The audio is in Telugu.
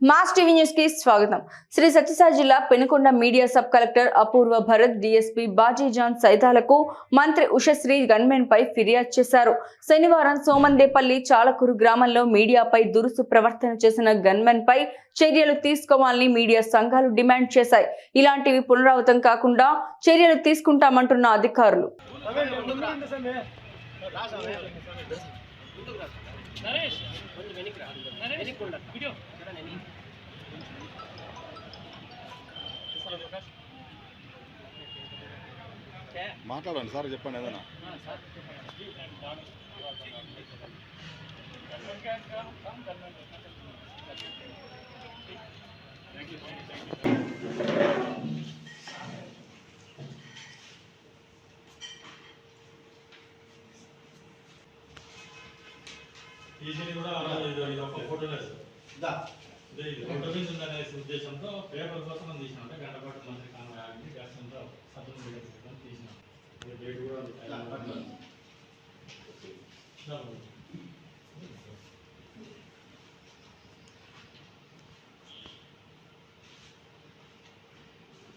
మాస్ టీవీ న్యూస్కి స్వాగతం శ్రీ సత్యసాయి జిల్లా Penukonda media sub collector Apoorva Bharat DSP Baji Jan సైతాలకు మంత్రి ఉషశ్రీ గన్మెన్ పై ఫిర్యాదు చేశారు శనివారం సోమందేపల్లి చాలకూరు గ్రామంలో మీడియాపై దురుసు ప్రవర్తన చేసిన గన్మెన్ పై చర్యలు తీసుకోవాలని మీడియా సంఘాలు డిమాండ్ చేశాయి ఇలాంటివి పునరావృతం కాకుండా చర్యలు తీసుకుంటామంటున్న అధికారులు మాట్లాడండి సార్ చెప్పండి ఏదైనా. ఈసీని కూడా అలా ఇది ఒక ఫోటో లేదు. మీద ఉందనే ఉద్దేశంతో పేపర్ కోసం మనం తీసినాం. అంటే గంట పాటు మంత్రి ఆగి దర్శనంతో సత్యం తీసినాం. డేట్ కూడా.